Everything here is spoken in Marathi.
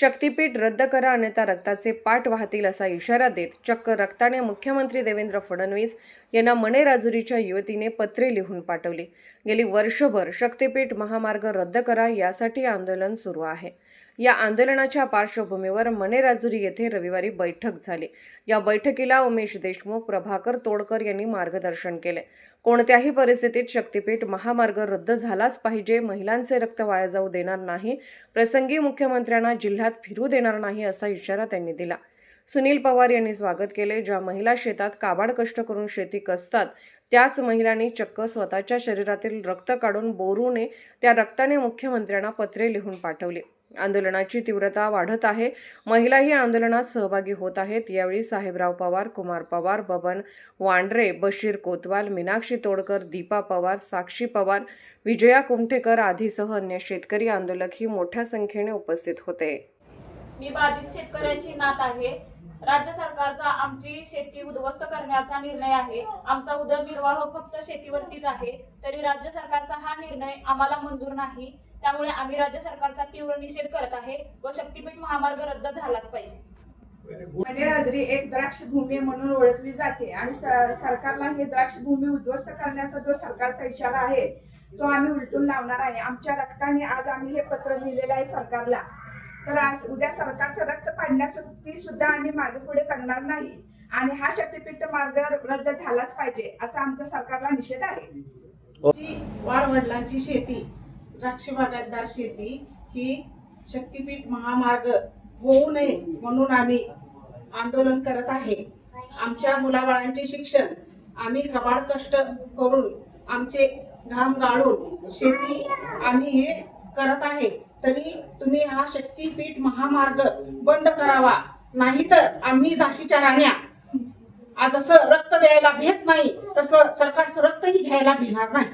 शक्तीपीठ रद्द करा अन्यथा रक्ताचे पाठ वाहतील असा इशारा देत चक्क रक्ताने मुख्यमंत्री देवेंद्र फडणवीस यांना मणेराजुरीच्या युवतीने पत्रे लिहून पाठवली. गेली वर्षभर शक्तीपीठ महामार्ग रद्द करा यासाठी आंदोलन सुरू आहे. या आंदोलनाच्या पार्श्वभूमीवर मनेराजुरी येथे रविवारी बैठक झाली. या बैठकीला उमेश देशमुख प्रभाकर तोडकर यांनी मार्गदर्शन केले. कोणत्याही परिस्थितीत शक्तीपीठ महामार्ग रद्द झालाच पाहिजे महिलांचे रक्त वाया जाऊ देणार नाही प्रसंगी मुख्यमंत्र्यांना जिल्ह्यात फिरू देणार नाही असा इशारा त्यांनी दिला. सुनील पवार यांनी स्वागत केले ज्या महिला शेतात काबाड कष्ट करून शेती कसतात त्याच महिलांनी चक्क स्वतःच्या शरीरातील रक्त काढून बोरूने त्या रक्ताने मुख्यमंत्र्यांना पत्रे लिहून पाठवली. आंदोलनाची तीव्रता वाढत आहे. महिलाही आंदोलनात सहभागी होत आहेत. यावेळी साहेबराव पवार कुमार पवार बबन वांड्रे बशीर कोतवाल मीनाक्षी तोडकर दीपा पवार साक्षी पवार विजया कुमठेकर आदीसह अन्य शेतकरी आंदोलकही मोठ्या संख्येने उपस्थित होते. मी बाधित शेतकऱ्याची नात आहे. राज्य सरकारचा आमची शेती उद्ध्वस्त करण्याचा निर्णय आहे. आमचा उदरनिर्वाह फक्त शेतीवरतीच आहे. तरी राज्य सरकारचा हा निर्णय आम्हाला मंजूर नाही. त्यामुळे आम्ही राज्य सरकारचा तीव्र निषेध करत आहे. व शक्तीपीठ महामार्ग रद्द झालाच पाहिजे. मनेराजरी एक द्राक्ष भूमी म्हणून ओळखली जाते. आणि सरकारला हे द्राक्ष भूमी उद्ध्वस्त करण्याचा जो सरकारचा इशारा आहे तो आम्ही उलटून लावणार आहे. आमच्या रक्ताने आज आम्ही हे पत्र लिहिलेलं आहे सरकारला. तर आज उद्या सरकारचं रक्त पाडण्यासाठी सुद्धा आम्ही मागे पुढे करणार नाही. आणि हा शक्तीपीठ मार्ग रद्द झालाच पाहिजे असा आमचा सरकारला निषेध आहे. जी वाडवडिलांची शेती द्राक्ष बागायतदार शेती ही शक्तीपीठ महामार्ग होऊ नये म्हणून आम्ही आंदोलन करत आहे. आमच्या मुलाबाळांचे शिक्षण आम्ही कबाड कष्ट करून आमचे घाम गाळून शेती आम्ही हे करत आहे. तरी तुम्ही हा शक्तीपीठ महामार्ग बंद करावा. नाहीतर आम्ही झाशीच्या राण्या. आज जसं रक्त द्यायला भेट नाही तसं सरकारचं रक्तही घ्यायला भिणार नाही.